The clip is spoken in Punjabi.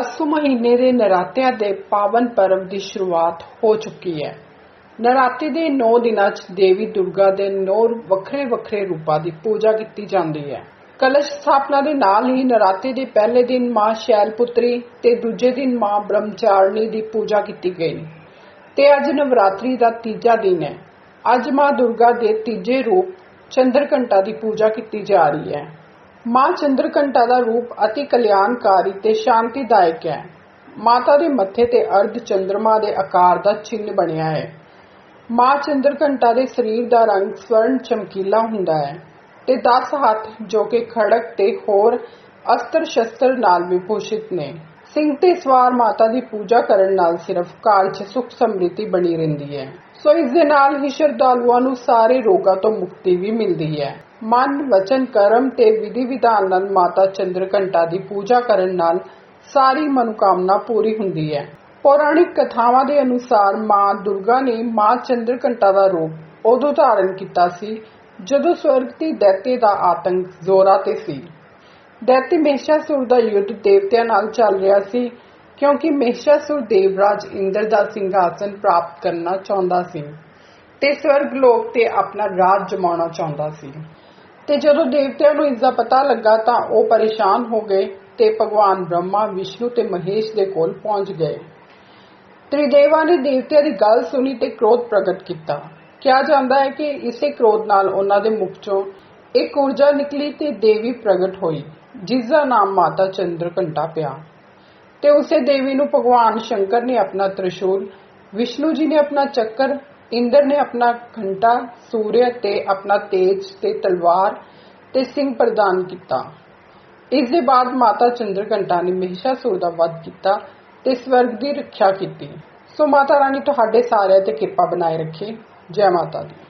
ਅਸੂ ਮਹੀਨੇ ਦੇ ਨਰਾਤਿਆਂ ਦੇ ਪਾਵਨ ਪਰਵ ਦੀ ਸ਼ੁਰੂਆਤ ਹੋ ਚੁੱਕੀ ਹੈ। ਨਰਾਤੇ ਦੇ 9 ਦਿਨਾਂ 'ਚ ਦੇਵੀ ਦੁਰਗਾ ਦੇ 9 ਵੱਖਰੇ ਵੱਖਰੇ ਰੂਪਾਂ ਦੀ ਪੂਜਾ ਕੀਤੀ ਜਾਂਦੀ ਹੈ। ਕਲਸ਼ ਸਥਾਪਨਾ ਦੇ ਨਾਲ ਹੀ ਨਰਾਤੇ ਦੇ ਪਹਿਲੇ ਦਿਨ ਮਾਂ ਸ਼ੈਲਪੁੱਤਰੀ ਤੇ ਦੂਜੇ ਦਿਨ ਮਾਂ ਬ੍ਰਹਮਚਾਰਣੀ ਦੀ ਪੂਜਾ ਕੀਤੀ ਗਈ। ਤੇ ਅੱਜ ਨਵਰਾਤਰੀ ਦਾ ਤੀਜਾ ਦਿਨ ਹੈ। ਅੱਜ ਮਾਂ ਦੁਰਗਾ ਦੇ ਤੀਜੇ ਰੂਪ ਚੰਦਰ ਘੰਟਾ ਦੀ ਪੂਜਾ ਕੀਤੀ ਜਾ ਰਹੀ ਹੈ। ਮਾਂ ਚੰਦਰਘੰਟਾ ਦਾ ਰੂਪ ਅਤੀ ਕਲਿਆਣਕਾਰੀ ਤੇ ਸ਼ਾਂਤੀਦਾਇਕ ਹੈ। ਮਾਤਾ ਦੇ ਮੱਥੇ ਤੇ ਅਰਧ ਚੰਦਰਮਾ ਦੇ ਆਕਾਰ ਦਾ ਚਿੰਨ੍ਹ ਬਣਿਆ ਹੈ। ਮਾਂ ਚੰਦਰਘੰਟਾ ਦੇ ਸਰੀਰ ਦਾ ਰੰਗ ਸਵਰਨ ਚਮਕੀਲਾ ਹੁੰਦਾ ਹੈ ਤੇ 10 ਹੱਥ ਜੋ ਕਿ ਖੜਕ ਤੇ ਹੋਰ ਅਸਤਰ ਸ਼ਸਤਰ ਨਾਲ ਵਿਭੂਸ਼ਿਤ ਨੇ। ਸਿੰਘ ਤੇ ਸਵਾਰ ਮਾਤਾ ਦੀ ਪੂਜਾ ਕਰਨ ਨਾਲ ਸਿਰਫ ਘਰ 'ਚ ਸੁਖ ਸਮ੍ਰਿੱਧੀ ਬਣੀ ਰਹਿੰਦੀ ਹੈ। ਸੋ ਇਸ ਦੇ ਨਾਲ ਹੀ ਸ਼ਰਧਾਲੂਆਂ ਨੂੰ ਸਾਰੇ ਰੋਗਾਂ ਤੋਂ ਮੁਕਤੀ ਵੀ ਮਿਲਦੀ ਹੈ। ਮਨ, ਵਚਨ, ਕਰਮ ਤੇ ਵਿਧੀ ਵਿਧਾਨ ਨਾਲ ਮਾਤਾ ਚੰਦਰਘੰਟਾ ਦੀ ਪੂਜਾ ਕਰਨ ਨਾਲ ਸਾਰੀ ਮਨੋਕਾਮਨਾ ਪੂਰੀ ਹੁੰਦੀ ਹੈ। ਪੌਰਾਣਿਕ ਕਥਾਵਾਂ ਦੇ ਅਨੁਸਾਰ ਮਾਂ ਦੁਰਗਾ ਨੇ ਮਾਂ ਚੰਦਰਘੰਟਾ ਦਾ ਰੂਪ ਉਦੋਂ ਧਾਰਨ ਕੀਤਾ ਸੀ, ਜਦੋਂ ਸਵਰਗ ਦੀ ਦੈਤੇ ਦਾ ਆਤੰਕ ਜ਼ੋਰਾਂ ਤੇ ਸੀ। ਦੈਤੇ ਮਹਿਸ਼ਾਸੁਰ ਦਾ ਯੁੱਧ ਦੇਵਤਿਆਂ ਨਾਲ ਚੱਲ ਰਿਹਾ ਸੀ, ਕਿਉਂਕਿ ਮਹਿਸ਼ਾਸੁਰ ਦੇਵਰਾਜ ਇੰਦਰ ਦਾ ਸਿੰਘਾਸਨ ਪ੍ਰਾਪਤ ਕਰਨਾ ਚਾਹੁੰਦਾ ਸੀ ਤੇ ਸਵਰਗ ਲੋਕ ਤੇ ਆਪਣਾ ਰਾਜ ਜਮਾਉਣਾ ਚਾਹੁੰਦਾ ਸੀ। ਤੇ ਜਦੋਂ ਦੇਵਤਿਆਂ ਨੂੰ ਇਸ ਦਾ ਪਤਾ ਲੱਗਾ ਤਾਂ ਉਹ ਪਰੇਸ਼ਾਨ ਹੋ ਗਏ ਤੇ ਭਗਵਾਨ ਬ੍ਰਹਮਾ, ਵਿਸ਼ਨੂੰ ਤੇ ਮਹੇਸ਼ ਦੇ ਕੋਲ ਪਹੁੰਚ ਗਏ। ਤ੍ਰਿਦੇਵਾ ਨੇ ਦੇਵਤਿਆਂ ਦੀ ਗੱਲ ਸੁਣੀ ਤੇ ਕ੍ਰੋਧ ਪ੍ਰਗਟ ਕੀਤਾ। ਕਿਹਾ ਜਾਂਦਾ ਹੈ ਕਿ ਇਸੇ ਕ੍ਰੋਧ ਨਾਲ ਉਹਨਾਂ ਦੇ ਮੁਖ ਚੋਂ ਇੱਕ ਊਰਜਾ ਨਿਕਲੀ ਤੇ ਦੇਵੀ ਪ੍ਰਗਟ ਹੋਈ, ਜਿਸ ਦਾ ਨਾਮ ਮਾਤਾ ਚੰਦਰ ਘੰਟਾ ਪਿਆ। ਤੇ ਉਸੇ ਦੇਵੀ ਨੂੰ ਭਗਵਾਨ ਸ਼ੰਕਰ ਨੇ ਆਪਣਾ ਤ੍ਰਿਸ਼ੂਲ, ਵਿਸ਼ਨੂੰ ਜੀ ਨੇ ਆਪਣਾ ਚੱਕਰ ਇੰਦਰ ਨੇ ਆਪਣਾ ਘੰਟਾ ਸੂਰਯ ਤੇ ਆਪਣਾ ਤੇਜ ਤੇ ਤਲਵਾਰ ਤੇ ਸਿੰਘ ਪ੍ਰਦਾਨ ਕੀਤਾ। ਇਸ ਦੇ ਬਾਅਦ ਮਾਤਾ ਚੰਦਰਘੰਟਾ ਨੇ ਮਹਿਸ਼ਾਸੁਰ ਦਾ ਵਧ ਕੀਤਾ ਤੇ ਸਵਰਗ ਦੀ ਰੱਖਿਆ ਕੀਤੀ। ਸੋ ਮਾਤਾ ਰਾਣੀ, ਤੁਹਾਡੇ ਸਾਰਿਆਂ ਤੇ ਕਿਰਪਾ ਬਣਾਏ ਰੱਖੇ। ਜੈ ਮਾਤਾ ਦੀ।